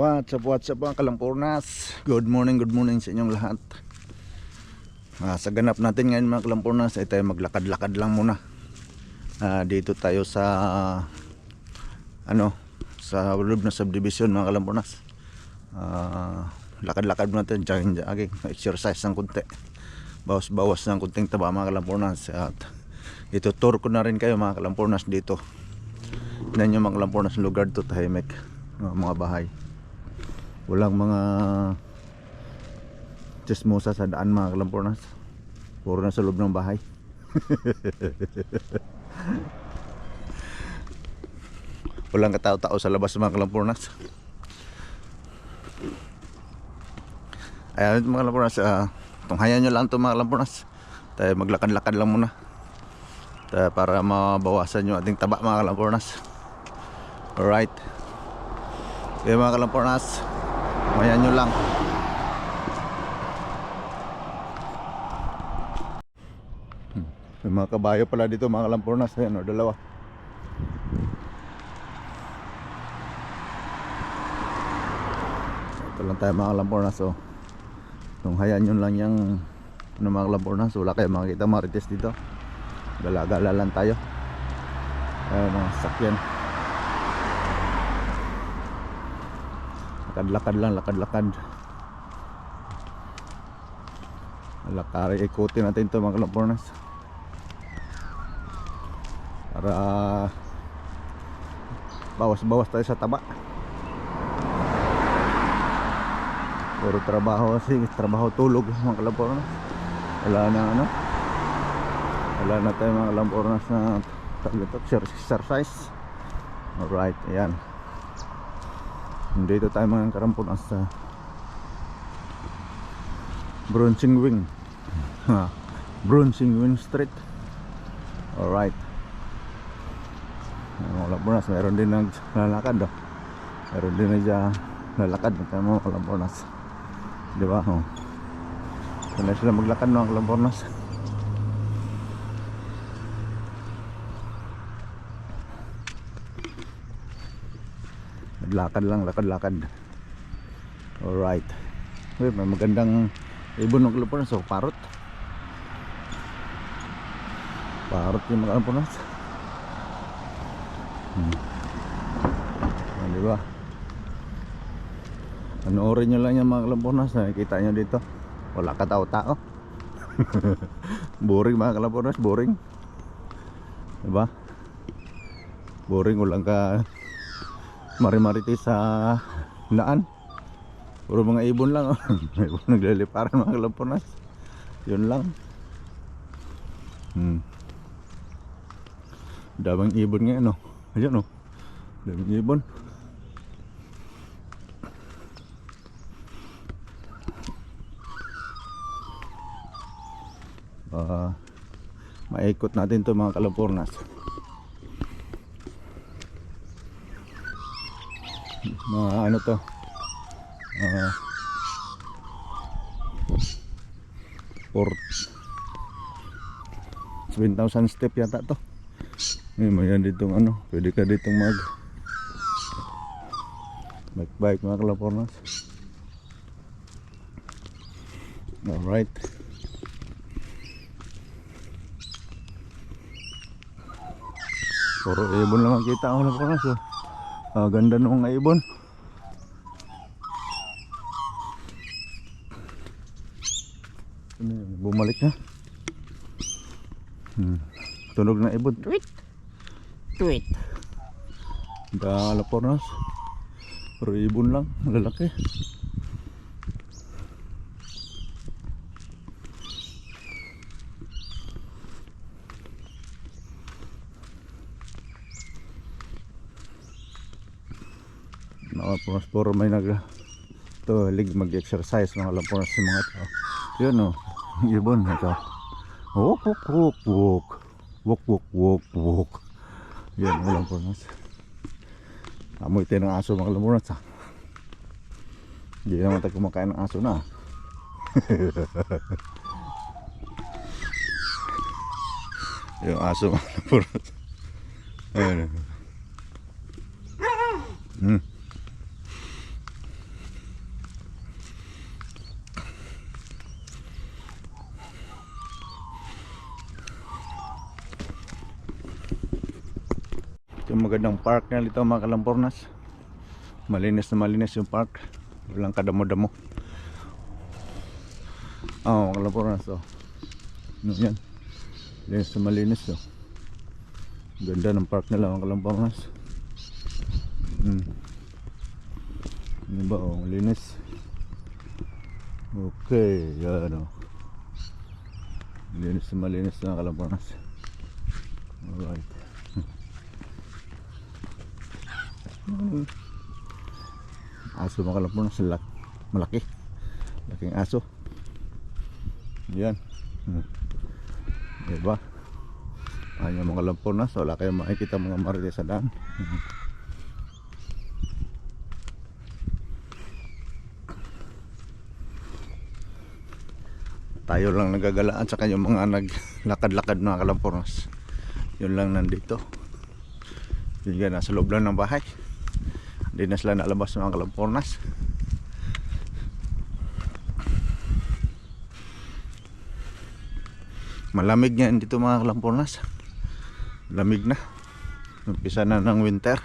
What's up, what's up mga kalampurnas Good morning, good morning sa inyong lahat. Ah, Sa ganap natin ngayon mga kalampurnas ay tayo maglakad-lakad lang muna. Ah, Dito tayo sa Ano Sa loob na subdivision mga kalampurnas ah, Lakad-lakad muna tayo Jogging, jogging. Exercise ng kunti Bawas-bawas ng kunting taba mga kalampurnas At ito tour ko na rin kayo mga kalampurnas dito. Tignan nyo mga kalampurnas lugar to tahimik. Mga bahay walang mga chismosa sa daan mga kalampornas. Puro na sa loob ng bahay. Walang katao-tao sa labas mga kalampornas. Ayan mga kalampornas uh, tunghayan nyo lang ito mga kalampornas. Tayo maglakad-lakad lang muna. Tayo para mabawasan yung ating taba mga kalampornas. Alright. Kaya mga kalampornas Mayan nyo lang. Hmm. May mga kabayo pala dito mga kalampornas. Ayan o, dalawa. Ito lang tayo mga kalampornas. O. Tunghayan nyo lang yung ano, mga kalampornas. Wala kayo makikita marites dito. Gala-gala lang tayo. Ayan mga sakyan. Lakad-lakad lang lakad-lakad. Lakari ikutin natin ito mga kalapornas para bawas-bawas tayo sa taba. Puro trabaho kasi trabaho tulog mga kalapornas wala na ano? Wala na tayo mga kalapornas na exercise. Alright ayan dito tayo mga karampon sa Bronzing Wing. Ha, Bronzing Wing Street. Alright. Mga kalampornas meron din naglalakad oh. meron din na dyan lalakad ng mga kalampornas di ba? Oh. sana sila maglakad mga kalampornas lakad lang lakad-lakad. Alright. Uy, may magandang ibon ng kalapunan so parot parot yung mga kalapunan hmm. ah, di ba? Panoorin nyo lang yung mga kalapunan nakikita nyo dito. Wala ka tao-tao. Boring mga kalapunan boring. Di ba? Boring walang ka marimariti sa daan puro mga ibon lang oh. ibon nagliliparan mga kalampunas yun lang hmm. daming ibon ngayon oh. ayan oh. daming ibon uh, maikot natin to mga kalampornas mga ano to? Uh, for 7,000 step yata to. May mayan ditong ano pwede ka ditong mag bike bike mga kalapornas alright. Puro ibon lang ang kalapornas oh. Ah, ganda ng mga ibon. Ano yun? Bumalik na. Hmm. Tunog na ibon. Tweet. Tweet. Dalapornas. Pero ibon lang. Lalaki. Nakapunas puro may nag to lig mag-exercise mga lampunas si mga tao. Yun oh, ibon ito. Wok wok wok wok. Wok wok wok wok. Yan mga lampunas. Amoy tayo ng aso mga lampunas ha. Hindi naman tayo kumakain aso na. Yung aso mga. Hmm. Ito yung magandang park na dito mga kalampornas. Malinis na malinis yung park. Walang kadamo-damo. Oo, mga kalampornas. Oh. Ano yan? Linis na malinis. Oh. Ganda ng park nila mga kalampornas. Hmm. Ano ba? Oh, malinis. Okay, yan oh. Malinis na malinis na kalampornas. Alright. Hmm. Aso mga kalampornas, lak malaki. Laking aso. Yan. Hmm. Diba? Ayan mga lampornas, wala kayong makikita mga marites sa daan. Hmm. tayo lang nagagalaan sa yung mga naglakad-lakad mga kalampornas yun lang nandito yun nga nasa loob lang ng bahay hindi na sila nalabas mga kalampornas malamig nga dito mga kalampornas lamig na. Umpisa na ng winter.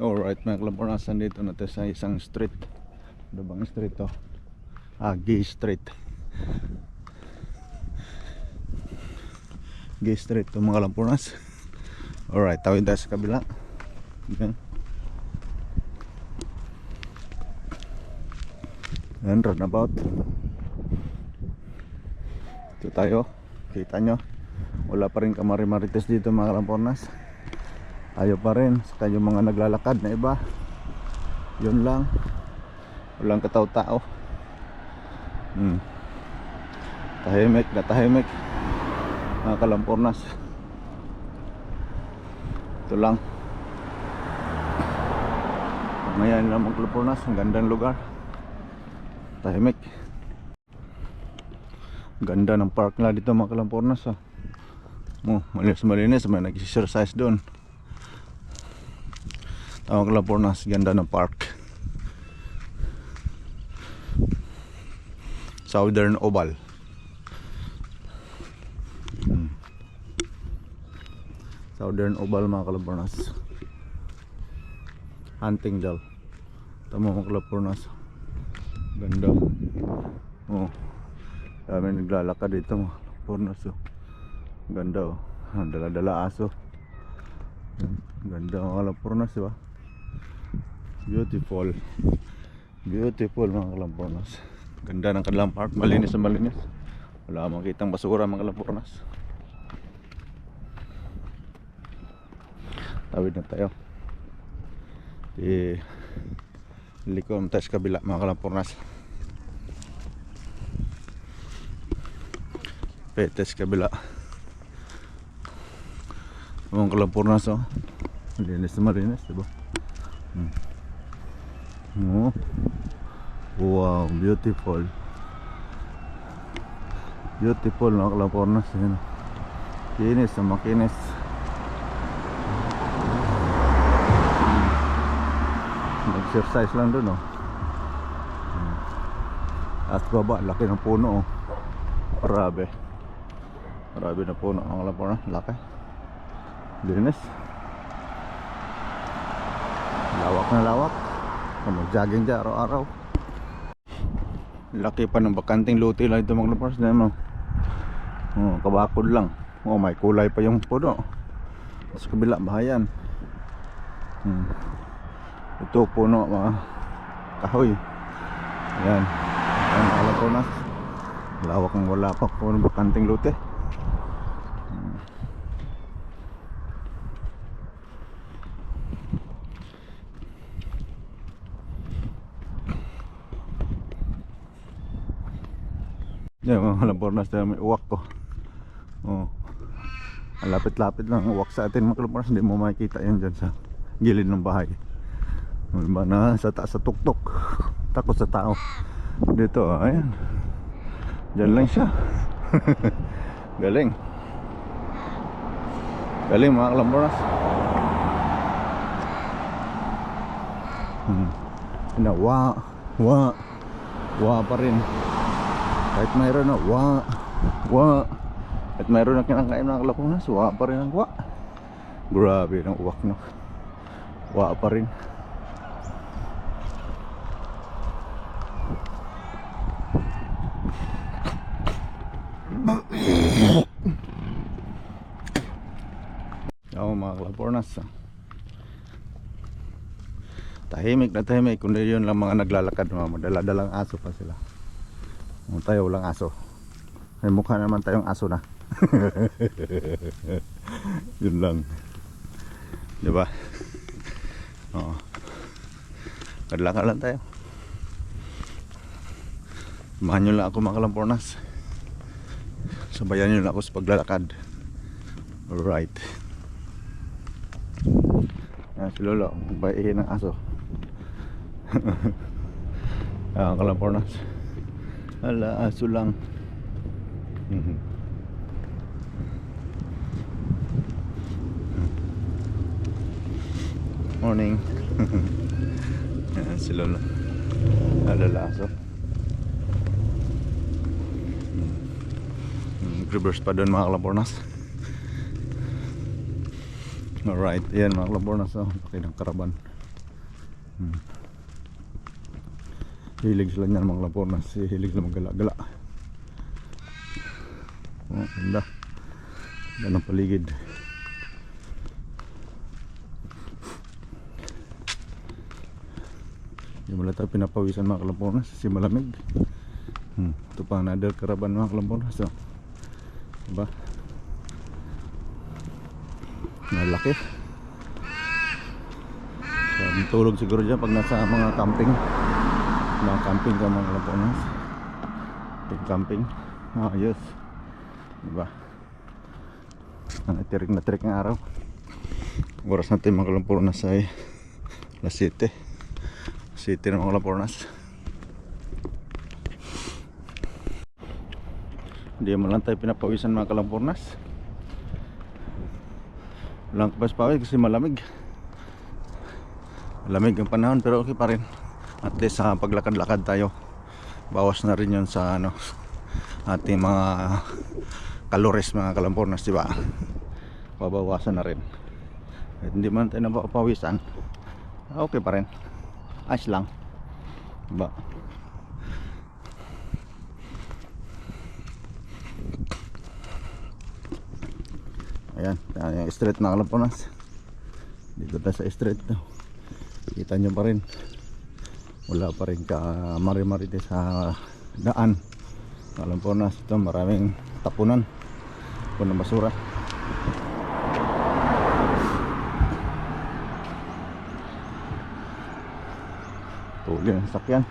Alright mga kalampornas nandito na tayo sa isang street ano bang street to? ah gay street. Gay street to mga kalampornas alright tawid tayo sa kabila. Yan. Yan runabout ito tayo. Kita nyo. Wala pa rin kamari-marites dito mga kalampornas ayaw pa rin. Saka yung mga naglalakad na iba. Yun lang walang kataw-tao hmm. tahimik na tahimik mga kalampornas. Ito lang. Ngayon lang mga kalampornas ang gandang lugar. Tahimik. Ganda ng park na dito mga kalampornas oh. Oh, malinis malinis. May nag-exercise doon. Tawag Lapornas, ganda ng park. Southern Oval. Hmm. Southern Oval mga Kalapornas. Huntingdale. Tama mga Kalapornas. Ganda. Oh. Dami naglalakad dito mga Kalapornas. Oh. Ganda oh. Dala-dala aso. Ganda mga Kalapornas, di ba? Beautiful. Beautiful mga kalampornas. Ganda ng kanilang park. Malinis na malinis. Wala makitang basura mga kalampornas. Tawid na tayo. Di likom tayo sa kabila mga kalampornas. Petes kabila. Mga kalampornas oh. Malinis na malinis, diba? Hmm. Oh. Wow, beautiful. Beautiful no, Kalapornas. Yan. Kinis na makinis. Nag-exercise lang doon, oh. At baba, laki ng puno, oh. Grabe. Grabe na puno ang Kalapornas. Laki. Linis. Lawak na lawak. Kung mag-jogging dyan araw-araw. Laki pa ng bakanting luti lang ito mga lapars na mo. Oh, kabakod lang. Oh, may kulay pa yung puno. Sa kabila bahayan. Hmm. Ito puno mga kahoy. Ayan. Ayan alam ko na. Lawak ng wala pa po ng bakanting luti. Hmm. Yan mga labornas na may uwak ko. Oh. Lapit-lapit lang ang uwak sa atin mga labornas. Hindi mo makikita yan dyan sa gilid ng bahay. Diba na sa taas sa tuktok. Takot sa tao. Dito, oh, ayan. Diyan lang siya. Galing. Galing mga kalamboras. Hmm. Na wa, wa, wa pa rin. Kahit mayroon na wa, wa. At mayroon na kinakain ng kalapunas, wa pa rin ang wa. Grabe ng uwak no. Wa pa rin. Oo mga kalapornas. ah. Tahimik na tahimik. Kundi yun lang mga naglalakad. Madala-dalang aso pa sila. Tayo walang aso. May mukha naman tayong aso na. yun lang. Di ba? Oo. Kadlakan lang tayo. Samahan nyo lang ako mga kalampornas. Sabayan nyo lang ako sa paglalakad. Alright. Yan si Lolo, baihin ng aso. Ah, kalampornas. Ala, aso lang. Mhm. Morning. Yan si Lolo. Alala aso. Mm, Reverse pa doon mga kalampornas. Alright, ayan mga kalampornas. Oh, laki ng karaban. Hmm. Hilig sila niyan mga kalampornas. Hilig sila maggala-gala. Oh, ganda. Ganda ng paligid. Mo lang tayo pinapawisan mga kalampornas kasi malamig. Hmm. Ito pa another karaban mga kalampornas. Oh. Diba? Malaki. So, tulog siguro dyan pag nasa mga camping. Mga camping ka mga kalampornas. Big camping. Ah, yes. Diba? Ang tirik na tirik ng araw. Oras natin mga kalampornas ay alas 7. 7 ng mga kalampornas. Hindi mo lang tayo pinapawisan mga kalampornas. Walang kapas pawis kasi malamig. Malamig ang panahon pero okay pa rin. At least sa paglakad-lakad tayo. Bawas na rin yun sa ano ating mga kalores mga kalampornas, di ba? Pabawasan na rin. At hindi man tayo napapawisan. Okay pa rin. Ayos lang. Diba? Ayan, yung street mga kalampornas. Dito tayo sa street. Kita nyo pa rin. Wala pa rin ka mari-marite sa daan. Kalampornas ito maraming tapunan. Tapunan ng basura. Tuli ang sakyan.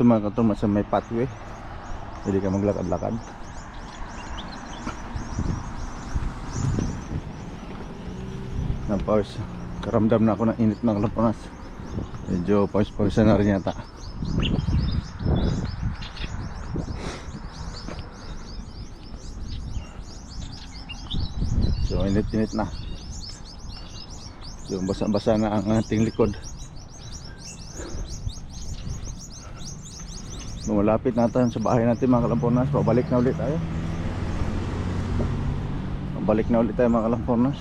Mga katulma sa may pathway. Hindi ka maglakad-lakad. Napawis. Karamdam na ako ng init ng lapanas. Medyo pawis-pawisan na rin yata. So init-init na. Yung basa-basa na ang ating likod. Lumalapit na tayo sa bahay natin mga kalampornas. Pabalik na ulit tayo. Pabalik na ulit tayo mga kalampornas.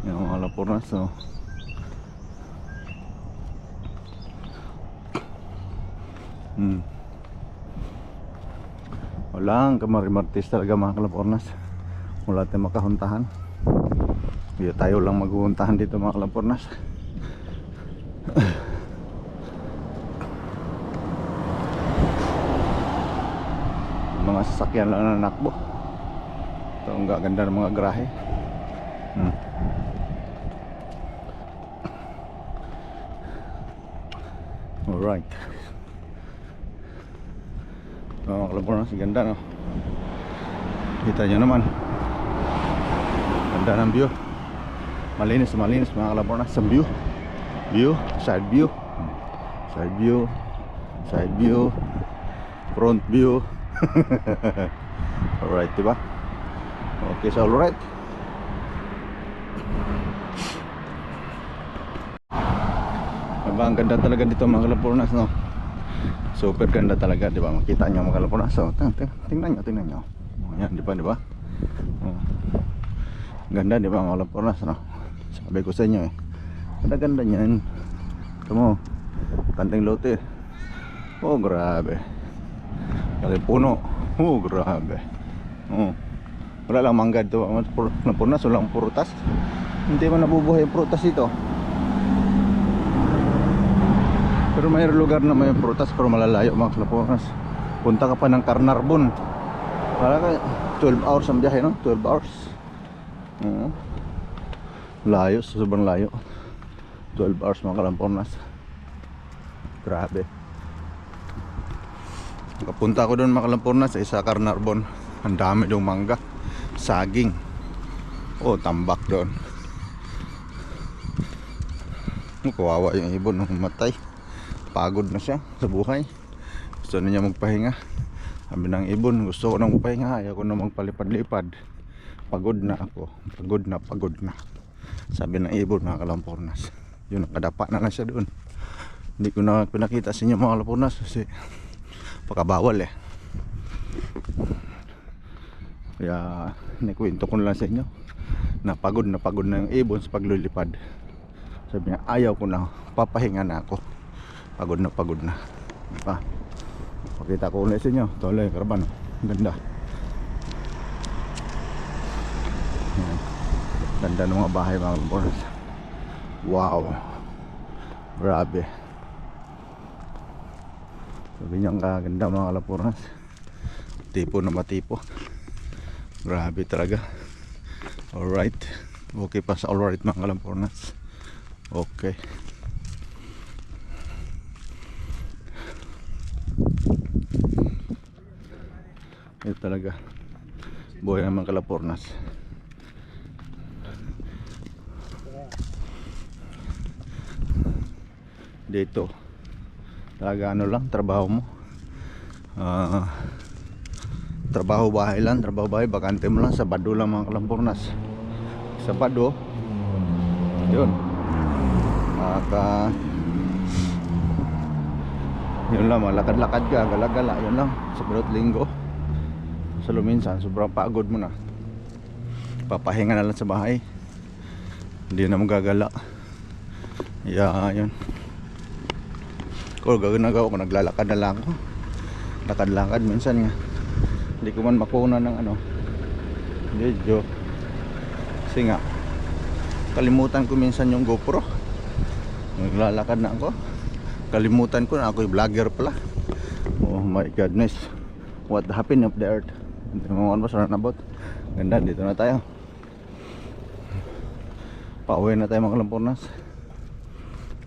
Yan mga kalampornas. So. Hmm. Walang kamarimartis talaga mga kalampornas. Wala tayong makahuntahan. Hindi tayo lang maghuntahan dito mga kalampornas. mga sasakyan lang na nakbo. Ito ang gaganda ng mga grahe. Hmm. Alright. Oh, kalampornas, ganda no. Kita nyo naman. Ganda ng view. Malinis, malinis mga kalampornas. Sa view. View, side view. Side view. Side view. Front view. alright, diba? Okay, so alright. Ang ganda talaga dito mga Kalapornas, no? Super ganda talaga, di ba? Makita nyo mga Kalapornas. So, ting- ting- tingnan nyo, tingnan nyo. Oh, Yan, di ba, di ba? Oh. Ganda, di ba mga Kalapornas, no? Sabi ko sa inyo, eh. Ganda ganda niyan. Ito mo, kanting lote. Oh, grabe. Kali puno. Oh, grabe. Oh. Wala lang mangga dito. Kalapornas, walang prutas. Hindi man nabubuhay prutas dito. Pero may lugar na may prutas pero malalayo mga Kalapornas. Punta ka pa ng Carnarvon. Wala ka 12 hours ang biyahe no? 12 hours. Oo. Layo, sobrang layo. 12 hours mga Kalapornas. Grabe. Nakapunta ako doon mga Kalapornas sa isa Carnarvon. Ang dami doong mangga. Saging. Oh, tambak doon. Kawawa yung ibon nung matay pagod na siya sa buhay. Gusto na niya magpahinga. Sabi ng ibon gusto ko na magpahinga. Ayaw ko na magpalipad-lipad. Pagod na ako. Pagod na pagod na. Sabi ng ibon mga kalampornas. Yun nakadapa na lang siya doon. Hindi ko na pinakita sa inyo mga kalampornas kasi pakabawal eh. Kaya nakwento ko lang sa inyo na pagod na pagod na yung ibon sa paglulipad sabi niya ayaw ko na. Papahinga na ako pagod na pagod na. Pa. Pakita ko ulit sa inyo. Tuloy karaban. Ang ganda. Ganda ng mga bahay mga kalamponas wow. Grabe. Sabi niya ang kaganda mga kalamponas tipo na matipo. Grabe talaga. Alright. Okay pa sa alright mga kalamponas okay Ito talaga. Buhay naman Kalapornas. Dito. Talaga ano lang, trabaho mo. Ah, trabaho bahay lang, trabaho bahay, bakante mo lang, Sabado lang mga Kalapornas. Sabado, yun. Maka, yun lang, malakad-lakad ka, gala-gala, yun lang. At linggo sa luminsan sobrang pagod mo na. Papahinga na lang sa bahay. Hindi na magagala. Yeah yun. Ko gagawin ko naglalakad na lang ako. Lakad-lakad minsan nga. Hindi ko man makuna ng ano. Video kasi nga kalimutan ko minsan yung GoPro. Naglalakad na ako. Kalimutan ko na ako yung vlogger pala. Oh my goodness. What happened of the earth mga ano ba sa about ganda dito na tayo. Pauwi na tayo mga lampornas.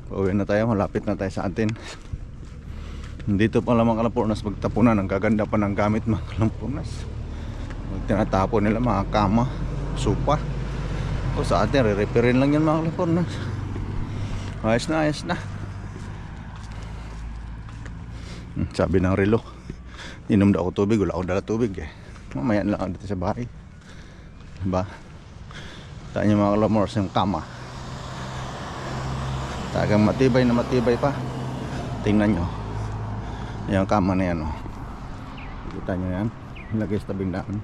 Pauwi na tayo malapit na tayo sa atin. Dito pa lang mga lampornas magtapunan. Ang gaganda pa ng gamit mga lampornas. Pag tinatapon nila mga kama supa. O sa atin re-repairin lang yan mga lampornas. Ayos na ayos na. Hmm, sabi ng relo inom daw ako tubig wala akong dala tubig eh mamaya na lang dito sa bahay. Diba? Tayo yung mga lamors yung kama? Tagang matibay na matibay pa. Tingnan nyo. Yung kama na yan oh. kita nyo yan? Lagay sa tabing daan.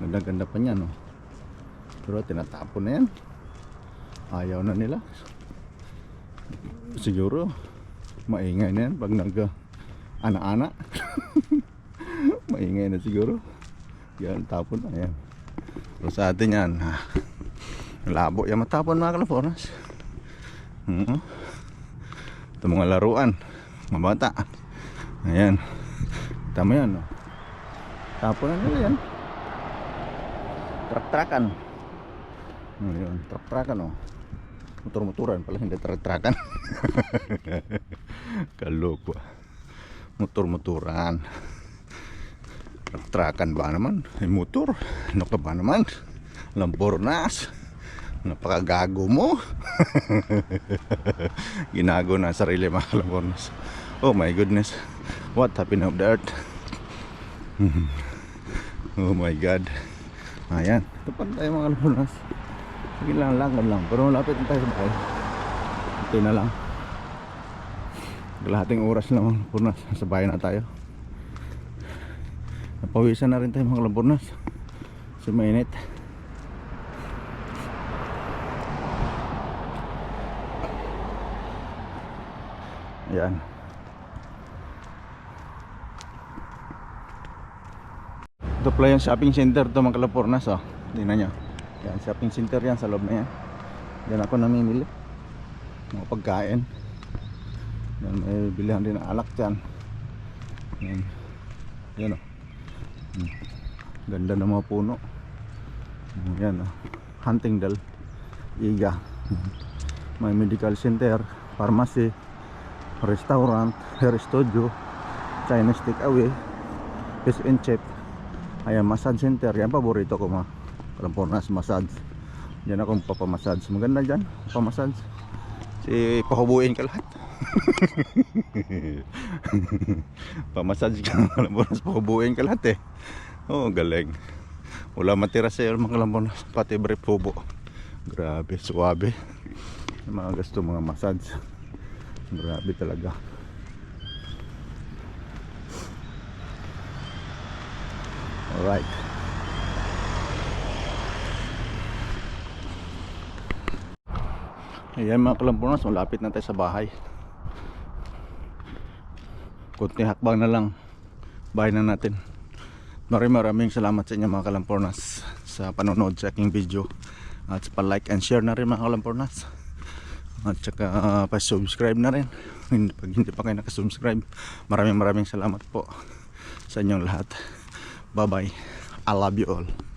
Ganda pa niyan oh. pero tinatapon na yan. Ayaw na nila. Siguro maingay na yan pag nag ana-ana maingay na siguro yan tapon. Na yan pero sa atin yan ha, labo. Yan matapon mga kalafornas mm ito mga laruan. Mga ayan. Tama yan no? tapon na nila yan. Trak-trakan. Ayun trak-trakan oh. Motor-motoran pala hindi trak-trakan. Kaloko. Motor-motoran trakan ba naman ay motor ano ka ba naman lambornas napakagago mo ginago na sarili mga lambornas oh my goodness What happened of the earth? oh my God. Ayan. Pa tayo mga kalpunas. Sige lang, lakad lang. Pero malapit na tayo sa bahay. Ito na lang. Kalahating oras lang mga kalpunas. Sa bahay na tayo. Napawisan na rin tayo mga kalpunas. Kasi mainit. Ayan. Ito pala yung shopping center to mga Kalapornas oh. Tingnan nyo. Yan, shopping center yan sa loob na yan. Yan ako namimili. Mga pagkain. Yan, may bilihan din alak dyan. Yan. Yan oh. Ganda ng mga puno. Yan oh. Huntingdale. Iga. May medical center, pharmacy, restaurant, hair studio, Chinese takeaway, fish and chip. Ayan, massage center. Yan, paborito ko mga Kalampornas massage. Yan akong papamassage. Maganda dyan, pamassage. Si pahubuin ka lahat. pamassage ka mga Kalampornas, pahubuin ka lahat eh. Oh, galing. Wala matira sa'yo mga Kalampornas, pati brief. Grabe, suwabe. Mga gusto mga massage. Grabe talaga. Alright. Ayan mga kalampunas, malapit na tayo sa bahay. Kunting hakbang na lang. Bahay na natin. Maraming maraming salamat sa inyo mga kalampunas sa panonood sa aking video. At pa like and share na rin mga kalampunas. At saka uh, pa-subscribe na rin. Pag hindi pa kayo nakasubscribe, maraming maraming salamat po sa inyong lahat. Bye bye. I love you all.